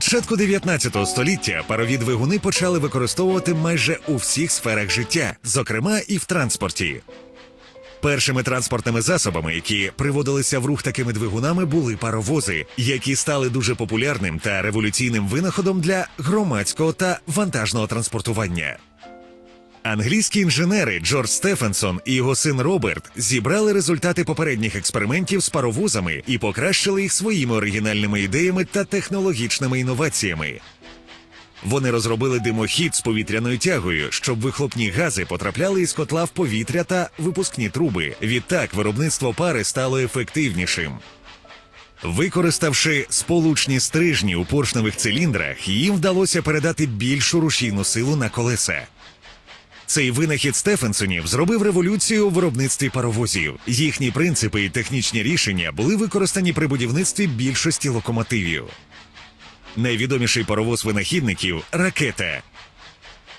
Початку 19 століття парові двигуни почали використовувати майже у всіх сферах життя, зокрема і в транспорті. Першими транспортними засобами, які приводилися в рух такими двигунами, були паровози, які стали дуже популярним та революційним винаходом для громадського та вантажного транспортування. Англійські інженери Джордж Стефенсон і його син Роберт зібрали результати попередніх експериментів з паровозами і покращили їх своїми оригінальними ідеями та технологічними інноваціями. Вони розробили димохід з повітряною тягою, щоб вихлопні гази потрапляли із котла в повітря та випускні труби. Відтак виробництво пари стало ефективнішим. Використавши сполучні стрижні у поршневих циліндрах, їм вдалося передати більшу рушійну силу на колеса. Цей винахід Стефенсонів зробив революцію у виробництві паровозів. Їхні принципи і технічні рішення були використані при будівництві більшості локомотивів. Найвідоміший паровоз винахідників ракета.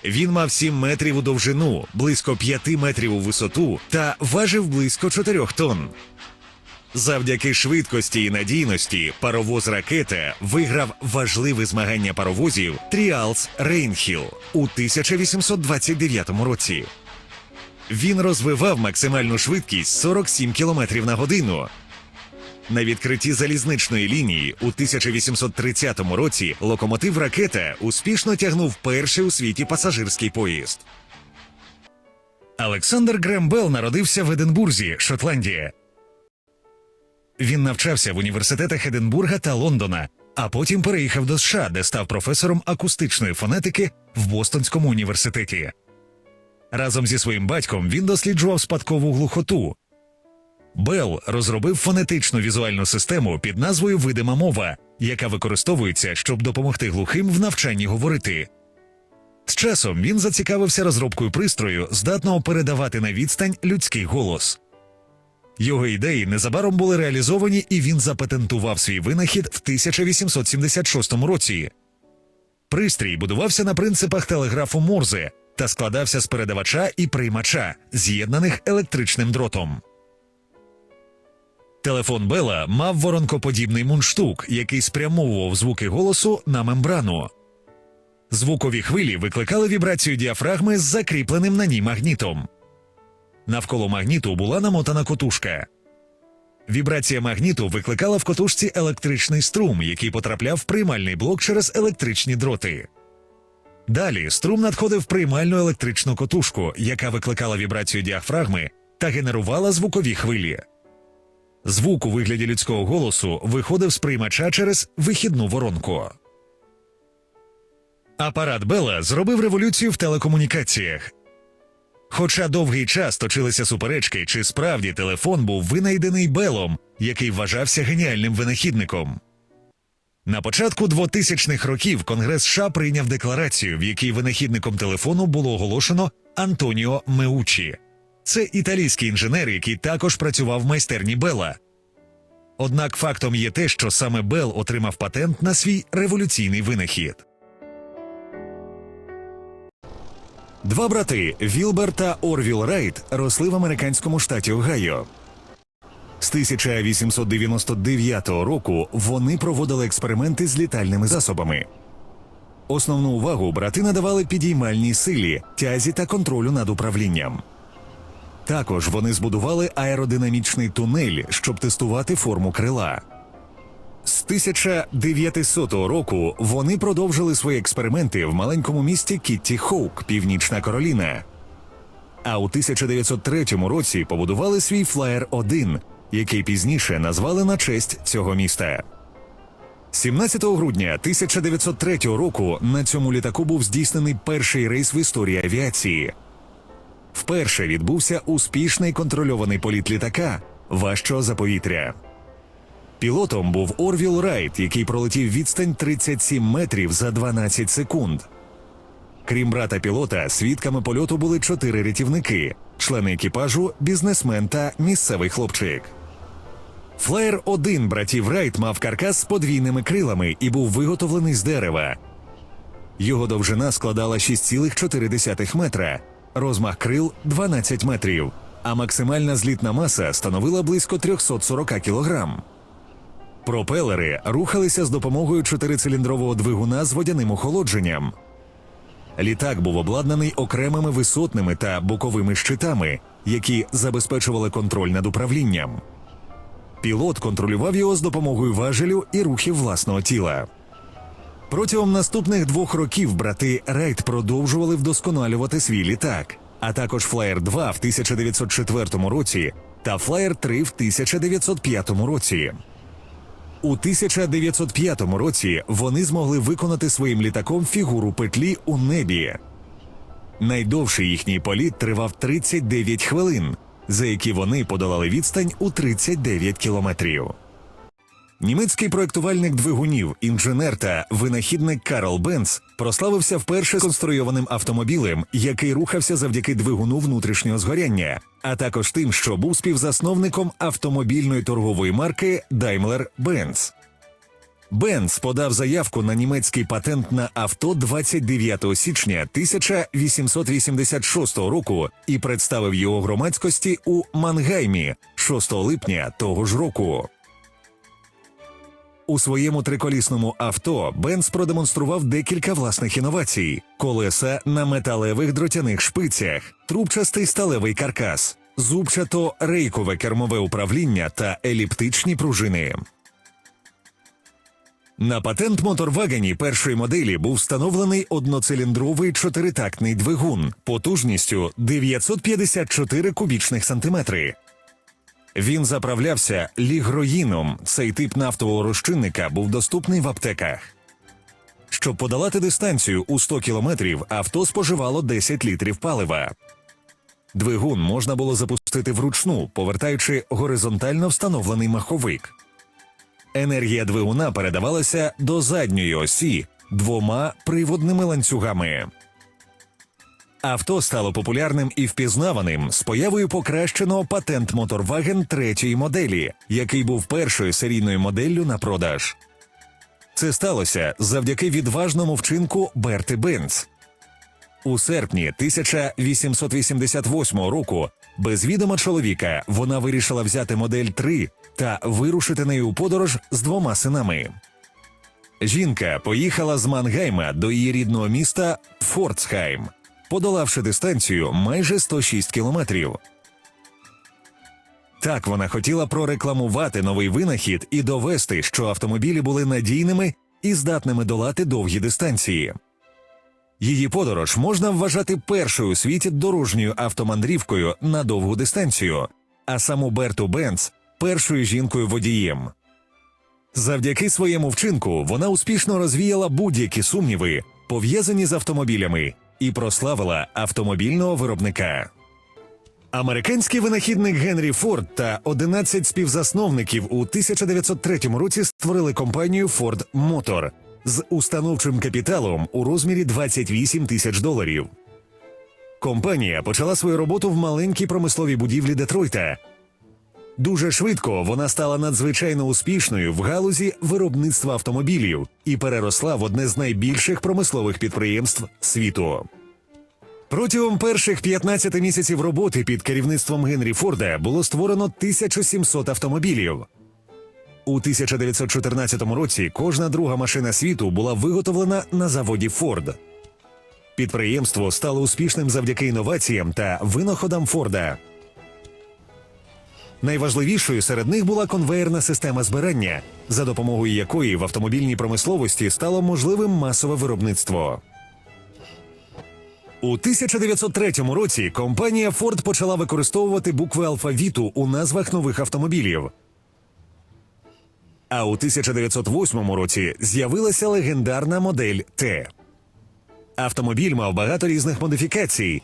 Він мав 7 метрів у довжину, близько 5 метрів у висоту та важив близько 4 тонн. Завдяки швидкості і надійності паровоз ракета виграв важливе змагання паровозів Тріалс Рейнхіл у 1829 році. Він розвивав максимальну швидкість 47 км на годину. На відкритті залізничної лінії у 1830 році локомотив ракета успішно тягнув перший у світі пасажирський поїзд. Олександр Грем Белл народився в Единбурзі, Шотландія. Він навчався в університетах Единбурга та Лондона, а потім переїхав до США, де став професором акустичної фонетики в Бостонському університеті. Разом зі своїм батьком він досліджував спадкову глухоту. Белл розробив фонетичну візуальну систему під назвою Видима мова, яка використовується, щоб допомогти глухим в навчанні говорити. З часом він зацікавився розробкою пристрою, здатного передавати на відстань людський голос. Його ідеї незабаром були реалізовані, і він запатентував свій винахід в 1876 році. Пристрій будувався на принципах телеграфу Морзе та складався з передавача і приймача, з'єднаних електричним дротом. Телефон Бела мав воронкоподібний мундштук, який спрямовував звуки голосу на мембрану. Звукові хвилі викликали вібрацію діафрагми з закріпленим на ній магнітом. Навколо магніту була намотана котушка. Вібрація магніту викликала в котушці електричний струм, який потрапляв в приймальний блок через електричні дроти. Далі струм надходив приймальну електричну котушку, яка викликала вібрацію діафрагми та генерувала звукові хвилі. Звук у вигляді людського голосу виходив з приймача через вихідну воронку. Апарат Бела зробив революцію в телекомунікаціях. Хоча довгий час точилися суперечки, чи справді телефон був винайдений Белом, який вважався геніальним винахідником. На початку 2000-х років Конгрес США прийняв декларацію, в якій винахідником телефону було оголошено Антоніо Меучі. Це італійський інженер, який також працював в майстерні Бела. Однак фактом є те, що саме Бел отримав патент на свій революційний винахід. Два брати Вілбер та Орвіл Райт росли в американському штаті Огайо. З 1899 року вони проводили експерименти з літальними засобами. Основну увагу брати надавали підіймальній силі, тязі та контролю над управлінням. Також вони збудували аеродинамічний тунель, щоб тестувати форму крила. З 1900 року вони продовжили свої експерименти в маленькому місті Кітті Хоук, Північна Кароліна. А у 1903 році побудували свій Флаєр 1 який пізніше назвали на честь цього міста. 17 грудня 1903 року на цьому літаку був здійснений перший рейс в історії авіації. Вперше відбувся успішний контрольований політ літака важчого за повітря. Пілотом був Орвіл Райт, який пролетів відстань 37 метрів за 12 секунд. Крім брата пілота, свідками польоту були чотири рятівники, члени екіпажу, бізнесмен та місцевий хлопчик. Флеєр 1 братів Райт мав каркас з подвійними крилами і був виготовлений з дерева. Його довжина складала 6,4 метра, розмах крил 12 метрів, а максимальна злітна маса становила близько 340 кілограм. Пропелери рухалися з допомогою чотирициліндрового двигуна з водяним охолодженням. Літак був обладнаний окремими висотними та боковими щитами, які забезпечували контроль над управлінням. Пілот контролював його з допомогою важелю і рухів власного тіла. Протягом наступних двох років брати Райт продовжували вдосконалювати свій літак, а також Flyer 2 в 1904 році та Flyer 3 в 1905 році. У 1905 році вони змогли виконати своїм літаком фігуру петлі у небі. Найдовший їхній політ тривав 39 хвилин, за які вони подолали відстань у 39 кілометрів. Німецький проектувальник двигунів, інженер та винахідник Карл Бенц прославився вперше конструйованим автомобілем, який рухався завдяки двигуну внутрішнього згоряння, а також тим, що був співзасновником автомобільної торгової марки Daimler-Benz. Бенц подав заявку на німецький патент на авто 29 січня 1886 року і представив його громадськості у Мангаймі 6 липня того ж року. У своєму триколісному авто Бенц продемонстрував декілька власних інновацій: колеса на металевих дротяних шпицях, трубчастий сталевий каркас, зубчато рейкове кермове управління та еліптичні пружини. На патент моторвагені першої моделі був встановлений одноциліндровий чотиритактний двигун потужністю 954 кубічних сантиметри. Він заправлявся лігроїном. Цей тип нафтового розчинника був доступний в аптеках. Щоб подолати дистанцію у 100 кілометрів, авто споживало 10 літрів палива. Двигун можна було запустити вручну, повертаючи горизонтально встановлений маховик. Енергія двигуна передавалася до задньої осі двома приводними ланцюгами. Авто стало популярним і впізнаваним з появою покращеного патент Моторваген третьої моделі, який був першою серійною моделлю на продаж. Це сталося завдяки відважному вчинку Берти Бенц. У серпні 1888 року без відома чоловіка вона вирішила взяти модель 3 та вирушити нею у подорож з двома синами. Жінка поїхала з Мангайма до її рідного міста Форцхайм, подолавши дистанцію майже 106 кілометрів. Так вона хотіла прорекламувати новий винахід і довести, що автомобілі були надійними і здатними долати довгі дистанції. Її подорож можна вважати першою у світі дорожньою автомандрівкою на довгу дистанцію, а саму Берту Бенц першою жінкою водієм. Завдяки своєму вчинку вона успішно розвіяла будь-які сумніви, пов'язані з автомобілями, і прославила автомобільного виробника. Американський винахідник Генрі Форд та 11 співзасновників у 1903 році створили компанію Ford Motor з установчим капіталом у розмірі 28 тисяч доларів. Компанія почала свою роботу в маленькій промисловій будівлі Детройта. Дуже швидко вона стала надзвичайно успішною в галузі виробництва автомобілів і переросла в одне з найбільших промислових підприємств світу. Протягом перших 15 місяців роботи під керівництвом Генрі Форда було створено 1700 автомобілів. У 1914 році кожна друга машина світу була виготовлена на заводі Форд. Підприємство стало успішним завдяки інноваціям та винаходам Форда. Найважливішою серед них була конвеєрна система збирання, за допомогою якої в автомобільній промисловості стало можливим масове виробництво. У 1903 році компанія Ford почала використовувати букви алфавіту у назвах нових автомобілів. А у 1908 році з'явилася легендарна модель Т. Автомобіль мав багато різних модифікацій.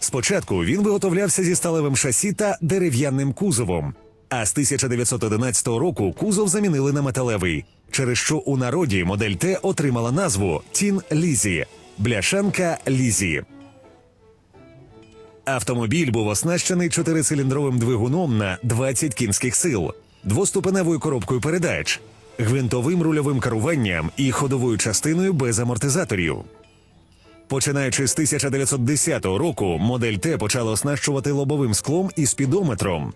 Спочатку він виготовлявся зі сталевим шасі та дерев'яним кузовом. А з 1911 року кузов замінили на металевий, через що у народі модель Т отримала назву Тін Лізі бляшанка Лізі. Автомобіль був оснащений чотирициліндровим двигуном на 20 кінських сил, двоступеневою коробкою передач, гвинтовим рульовим керуванням і ходовою частиною без амортизаторів. Починаючи з 1910 року, модель Т почала оснащувати лобовим склом і спідометром.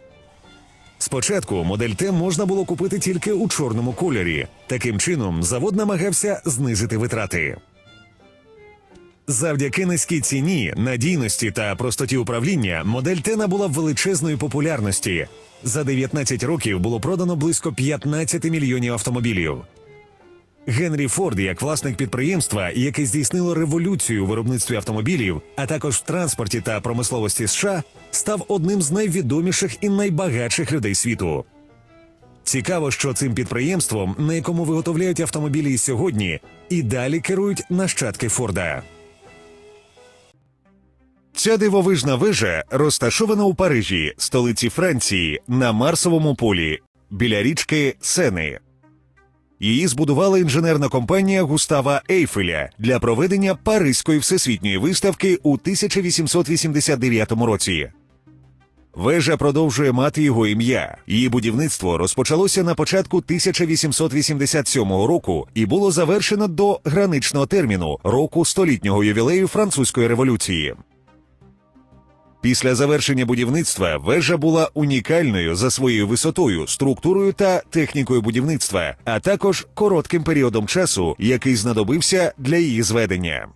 Спочатку модель Т можна було купити тільки у чорному кольорі. Таким чином, завод намагався знизити витрати. Завдяки низькій ціні, надійності та простоті управління модель Т набула величезної популярності. За 19 років було продано близько 15 мільйонів автомобілів. Генрі Форд, як власник підприємства, яке здійснило революцію у виробництві автомобілів, а також в транспорті та промисловості США, став одним з найвідоміших і найбагатших людей світу. Цікаво, що цим підприємством, на якому виготовляють автомобілі і сьогодні, і далі керують нащадки Форда. Ця дивовижна вежа розташована у Парижі, столиці Франції, на Марсовому полі, біля річки Сени. Її збудувала інженерна компанія Густава Ейфеля для проведення Паризької всесвітньої виставки у 1889 році. Вежа продовжує мати його ім'я. Її будівництво розпочалося на початку 1887 року і було завершено до граничного терміну року столітнього ювілею французької революції. Після завершення будівництва вежа була унікальною за своєю висотою, структурою та технікою будівництва, а також коротким періодом часу, який знадобився для її зведення.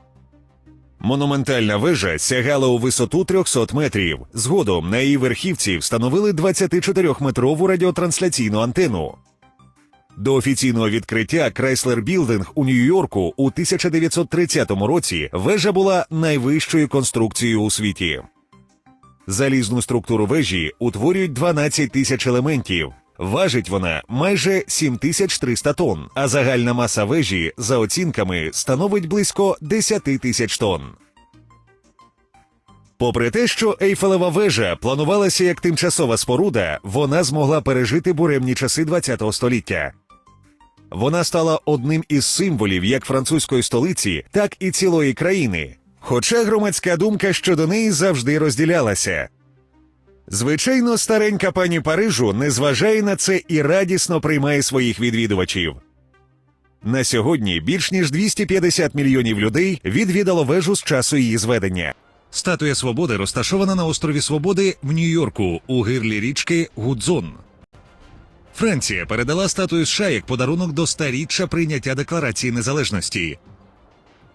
Монументальна вежа сягала у висоту 300 метрів. Згодом на її верхівці встановили 24-метрову радіотрансляційну антенну. До офіційного відкриття Chrysler Building у Нью-Йорку у 1930 році вежа була найвищою конструкцією у світі. Залізну структуру вежі утворюють 12 тисяч елементів. Важить вона майже 7300 тонн, а загальна маса вежі, за оцінками, становить близько 10 тисяч тонн. Попри те, що Ейфелева вежа планувалася як тимчасова споруда, вона змогла пережити буремні часи ХХ століття. Вона стала одним із символів як французької столиці, так і цілої країни. Хоча громадська думка щодо неї завжди розділялася. Звичайно, старенька пані Парижу не зважає на це і радісно приймає своїх відвідувачів. На сьогодні більш ніж 250 мільйонів людей відвідало вежу з часу її зведення. Статуя Свободи розташована на острові Свободи в Нью-Йорку у гирлі річки Гудзон. Франція передала статую США як подарунок до старіччя прийняття Декларації незалежності.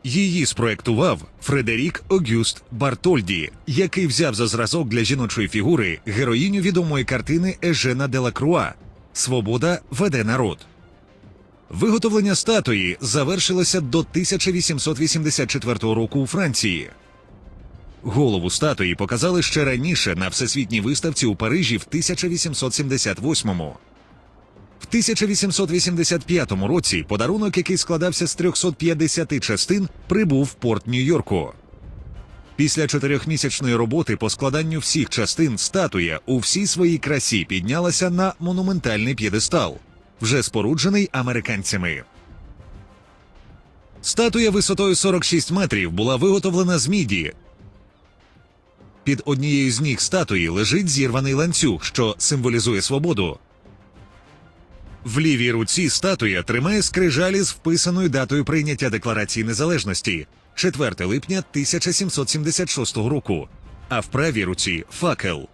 Її спроектував Фредерік Огюст Бартольді, який взяв за зразок для жіночої фігури героїню відомої картини Ежена Делакруа Свобода веде народ. Виготовлення статуї завершилося до 1884 року у Франції. Голову статуї показали ще раніше на всесвітній виставці у Парижі в 1878-му. В 1885 році подарунок, який складався з 350 частин, прибув в порт Нью-Йорку. Після чотирьохмісячної роботи по складанню всіх частин статуя у всій своїй красі піднялася на монументальний п'єдестал, вже споруджений американцями. Статуя висотою 46 метрів була виготовлена з міді. Під однією з ніг статуї лежить зірваний ланцюг, що символізує свободу. В лівій руці статуя тримає скрижалі з вписаною датою прийняття Декларації незалежності 4 липня 1776 року, а в правій руці факел.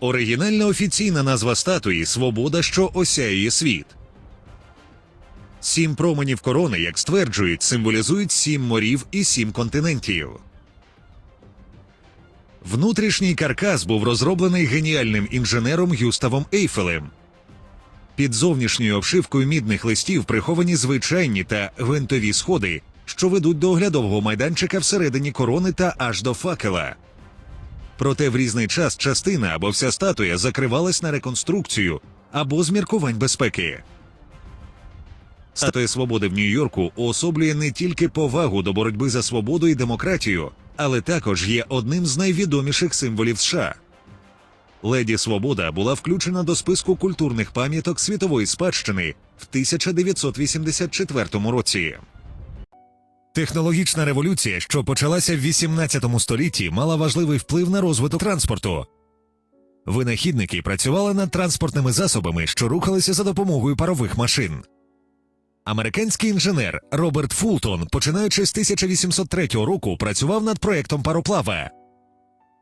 Оригінальна офіційна назва статуї Свобода, що осяює світ. Сім променів корони, як стверджують, символізують сім морів і сім континентів. Внутрішній каркас був розроблений геніальним інженером Гюставом Ейфелем. Під зовнішньою обшивкою мідних листів приховані звичайні та гвинтові сходи, що ведуть до оглядового майданчика всередині корони та аж до факела. Проте в різний час частина або вся статуя закривалась на реконструкцію або з міркувань безпеки. Статуя свободи в Нью-Йорку уособлює не тільки повагу до боротьби за свободу і демократію, але також є одним з найвідоміших символів США. Леді Свобода була включена до списку культурних пам'яток світової спадщини в 1984 році. Технологічна революція, що почалася в 18 столітті, мала важливий вплив на розвиток транспорту. Винахідники працювали над транспортними засобами, що рухалися за допомогою парових машин. Американський інженер Роберт Фултон, починаючи з 1803 року, працював над проектом пароплава.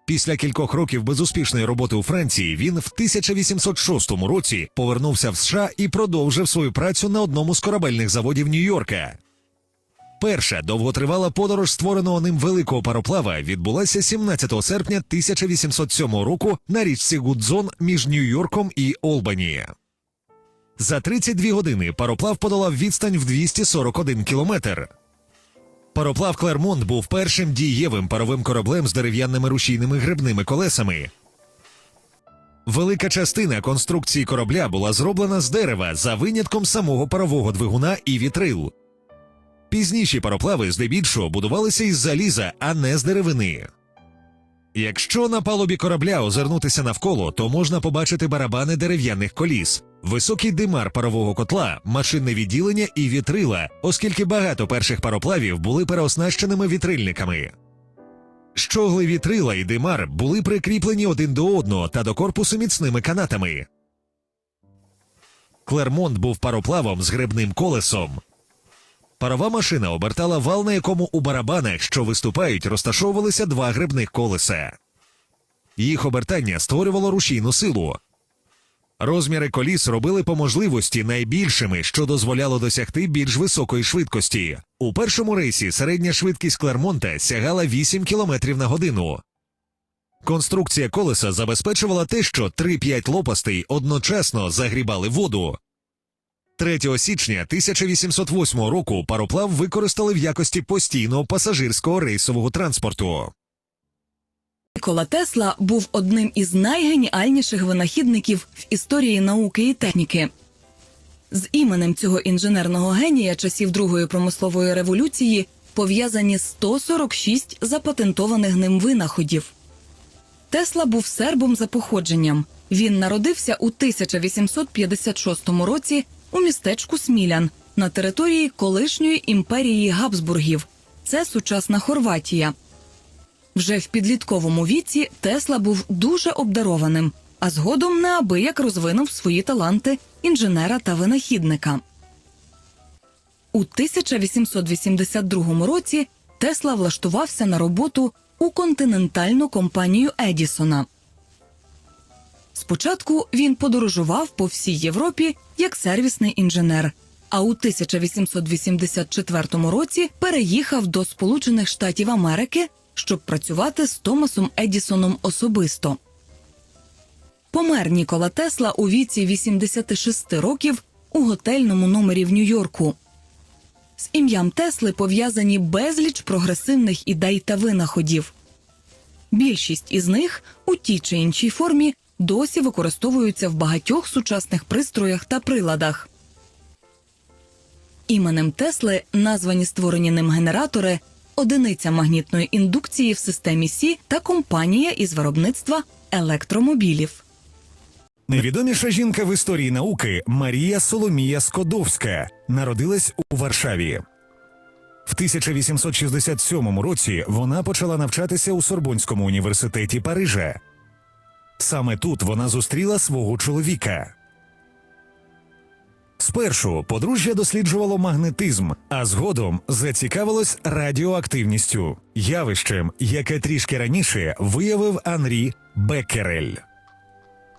Після кількох років безуспішної роботи у Франції він в 1806 році повернувся в США і продовжив свою працю на одному з корабельних заводів Нью-Йорка. Перша довготривала подорож створеного ним великого пароплава відбулася 17 серпня 1807 року на річці Гудзон між Нью-Йорком і Олбані. За 32 години пароплав подолав відстань в 241 кілометр. Пароплав Клермонт був першим дієвим паровим кораблем з дерев'яними рушійними грибними колесами. Велика частина конструкції корабля була зроблена з дерева за винятком самого парового двигуна і вітрил. Пізніші пароплави здебільшого будувалися із заліза, а не з деревини. Якщо на палубі корабля озирнутися навколо, то можна побачити барабани дерев'яних коліс, високий димар парового котла, машинне відділення і вітрила, оскільки багато перших пароплавів були переоснащеними вітрильниками. Щогли вітрила і димар були прикріплені один до одного та до корпусу міцними канатами. Клермонт був пароплавом з грибним колесом. Парова машина обертала вал, на якому у барабанах, що виступають, розташовувалися два грибних колеса. Їх обертання створювало рушійну силу. Розміри коліс робили по можливості найбільшими, що дозволяло досягти більш високої швидкості. У першому рейсі середня швидкість Клермонта сягала 8 км на годину. Конструкція колеса забезпечувала те, що 3-5 лопастей одночасно загрібали воду. 3 січня 1808 року пароплав використали в якості постійного пасажирського рейсового транспорту. Нікола Тесла був одним із найгеніальніших винахідників в історії науки і техніки. З іменем цього інженерного генія часів Другої промислової революції пов'язані 146 запатентованих ним винаходів. Тесла був сербом за походженням. Він народився у 1856 році у містечку Смілян на території колишньої імперії Габсбургів. Це сучасна Хорватія. Вже в підлітковому віці Тесла був дуже обдарованим, а згодом неабияк розвинув свої таланти інженера та винахідника. У 1882 році Тесла влаштувався на роботу у континентальну компанію Едісона. Спочатку він подорожував по всій Європі як сервісний інженер, а у 1884 році переїхав до Сполучених Штатів Америки, щоб працювати з Томасом Едісоном особисто. Помер Нікола Тесла у віці 86 років у готельному номері в Нью-Йорку. З ім'ям Тесли пов'язані безліч прогресивних ідей та винаходів. Більшість із них у тій чи іншій формі досі використовуються в багатьох сучасних пристроях та приладах. Іменем Тесли названі створені ним генератори, одиниця магнітної індукції в системі Сі та компанія із виробництва електромобілів. Невідоміша жінка в історії науки Марія Соломія Скодовська народилась у Варшаві. В 1867 році вона почала навчатися у Сорбонському університеті Парижа. Саме тут вона зустріла свого чоловіка. Спершу подружжя досліджувало магнетизм, а згодом зацікавилось радіоактивністю, явищем, яке трішки раніше виявив Анрі Беккерель.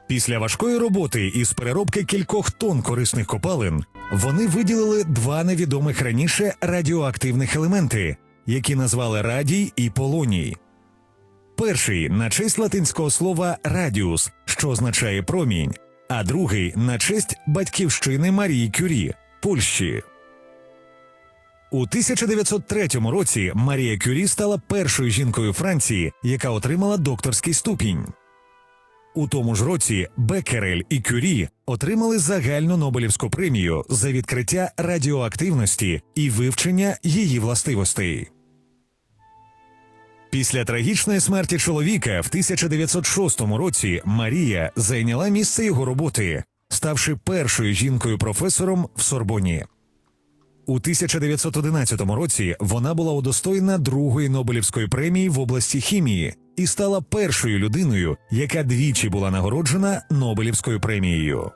Після важкої роботи із переробки кількох тонн корисних копалин вони виділили два невідомих раніше радіоактивних елементи, які назвали радій і полоній. Перший на честь латинського слова радіус, що означає промінь, а другий на честь батьківщини Марії Кюрі Польщі. У 1903 році Марія Кюрі стала першою жінкою Франції, яка отримала докторський ступінь. У тому ж році Беккерель і Кюрі отримали загальну Нобелівську премію за відкриття радіоактивності і вивчення її властивостей. Після трагічної смерті чоловіка в 1906 році Марія зайняла місце його роботи, ставши першою жінкою-професором в Сорбоні. У 1911 році вона була удостоєна другої Нобелівської премії в області хімії і стала першою людиною, яка двічі була нагороджена Нобелівською премією.